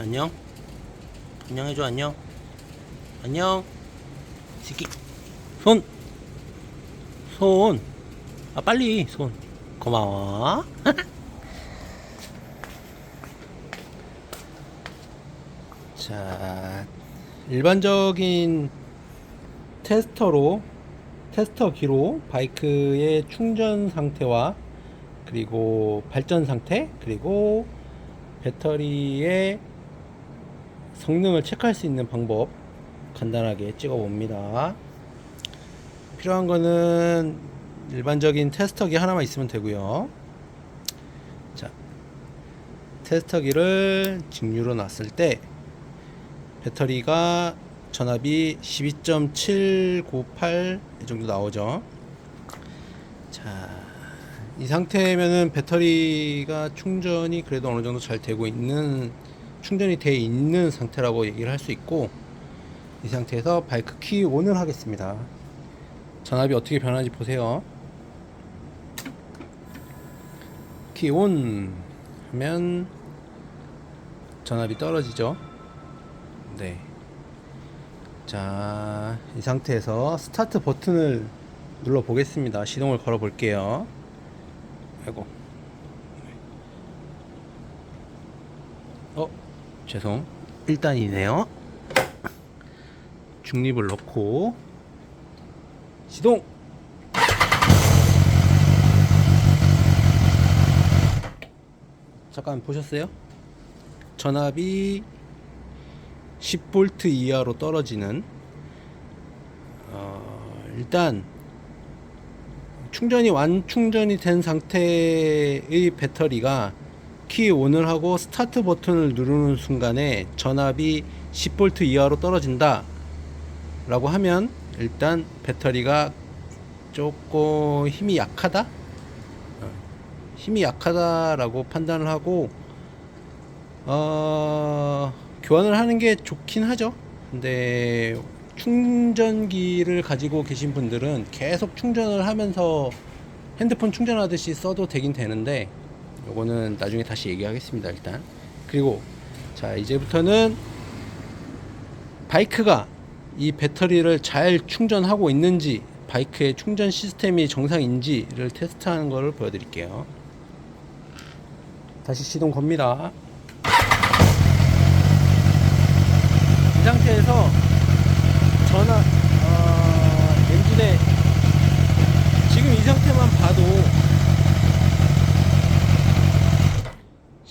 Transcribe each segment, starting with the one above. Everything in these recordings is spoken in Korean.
안녕. 안녕 해줘 안녕. 안녕. 새끼. 손. 손. 아 빨리 손. 고마워. 자, 일반적인 테스터로 테스터기로 바이크의 충전 상태와 그리고 발전 상태 그리고 배터리의 성능을 체크할 수 있는 방법 간단하게 찍어 봅니다. 필요한 거는 일반적인 테스터기 하나만 있으면 되고요. 자, 테스터기를 직류로 놨을 때 배터리가 전압이 12.798 이 정도 나오죠. 자, 이 상태면은 배터리가 충전이 그래도 어느 정도 잘 되고 있는 충전이 돼 있는 상태라고 얘기를 할 수 있고 이 상태에서 바이크 키 온을 하겠습니다. 전압이 어떻게 변하는지 보세요. 키 온 하면 전압이 떨어지죠. 네. 자, 이 상태에서 스타트 버튼을 눌러 보겠습니다. 시동을 걸어 볼게요. 아이고. 어, 죄송. 1단이네요. 중립을 넣고 시동. 잠깐 보셨어요? 전압이 10V 이하로 떨어지는 어, 일단 충전이 완충전이 된 상태의 배터리가 키 온을 하고 스타트 버튼을 누르는 순간에 전압이 10V 이하로 떨어진다 라고 하면 일단 배터리가 조금 힘이 약하다 어, 힘이 약하다라고 판단을 하고 어, 교환을 하는 게 좋긴 하죠. 근데 충전기를 가지고 계신 분들은 계속 충전을 하면서 핸드폰 충전하듯이 써도 되긴 되는데 요거는 나중에 다시 얘기하겠습니다. 일단 그리고 자 이제부터는 바이크가 이 배터리를 잘 충전하고 있는지 바이크의 충전 시스템이 정상인지를 테스트하는 것을 보여드릴게요. 다시 시동 겁니다. 이 상태에서 전화 어, 엔진에 지금 이 상태만 봐도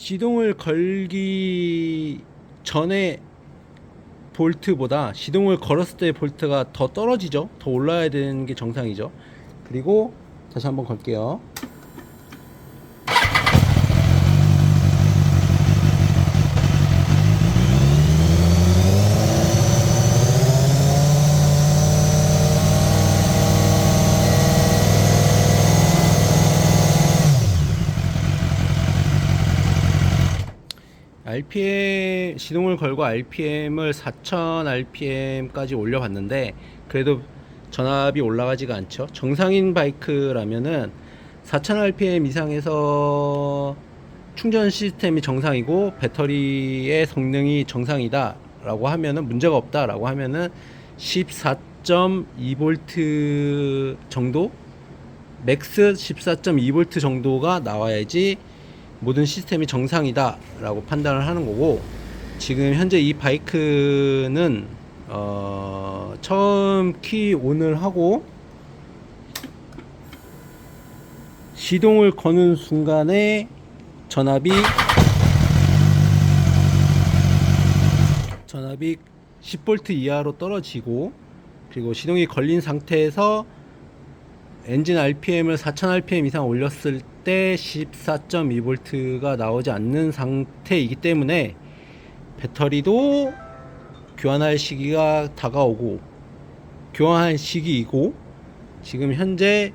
시동을 걸기 전에 볼트보다 시동을 걸었을 때 볼트가 더 떨어지죠? 더 올라야 되는 게 정상이죠? 그리고 다시 한번 걸게요 RPM 시동을 걸고 RPM을 4000 RPM까지 올려봤는데 그래도 전압이 올라가지가 않죠. 정상인 바이크라면은 4000 RPM 이상에서 충전 시스템이 정상이고 배터리의 성능이 정상이다라고 하면은 문제가 없다라고 하면은 14.2V 정도 맥스 14.2V 정도가 나와야지 모든 시스템이 정상이다 라고 판단을 하는 거고 지금 현재 이 바이크는 어 처음 키 온을 하고 시동을 거는 순간에 전압이 전압이 10V 이하로 떨어지고 그리고 시동이 걸린 상태에서 엔진 RPM을 4000 RPM 이상 올렸을 때 14.2V가 나오지 않는 상태이기 때문에 배터리도 교환할 시기가 다가오고 교환할 시기이고 지금 현재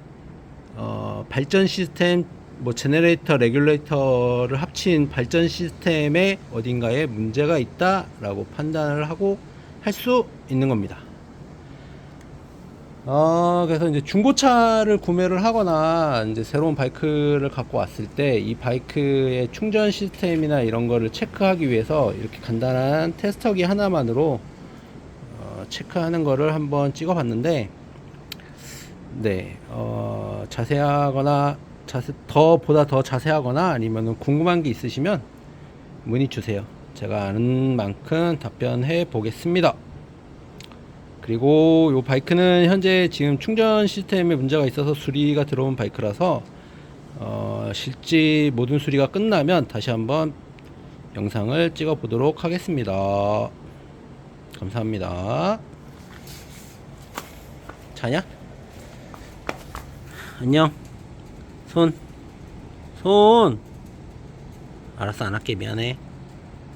어, 발전 시스템 뭐 제네레이터 레귤레이터를 합친 발전 시스템에 어딘가에 문제가 있다라고 판단을 하고 할 수 있는 겁니다. 어, 그래서 이제 중고차를 구매를 하거나 이제 새로운 바이크를 갖고 왔을 때 이 바이크의 충전 시스템이나 이런 거를 체크하기 위해서 이렇게 간단한 테스터기 하나만으로 어, 체크하는 거를 한번 찍어 봤는데 네, 어, 자세하거나 자세, 더 보다 더 자세하거나 아니면 궁금한 게 있으시면 문의 주세요. 제가 아는 만큼 답변해 보겠습니다. 그리고 이 바이크는 현재 지금 충전 시스템에 문제가 있어서 수리가 들어온 바이크라서 어, 실제 모든 수리가 끝나면 다시 한번 영상을 찍어 보도록 하겠습니다. 감사합니다. 자냐? 안녕. 손. 손. 알았어, 안 할게. 미안해.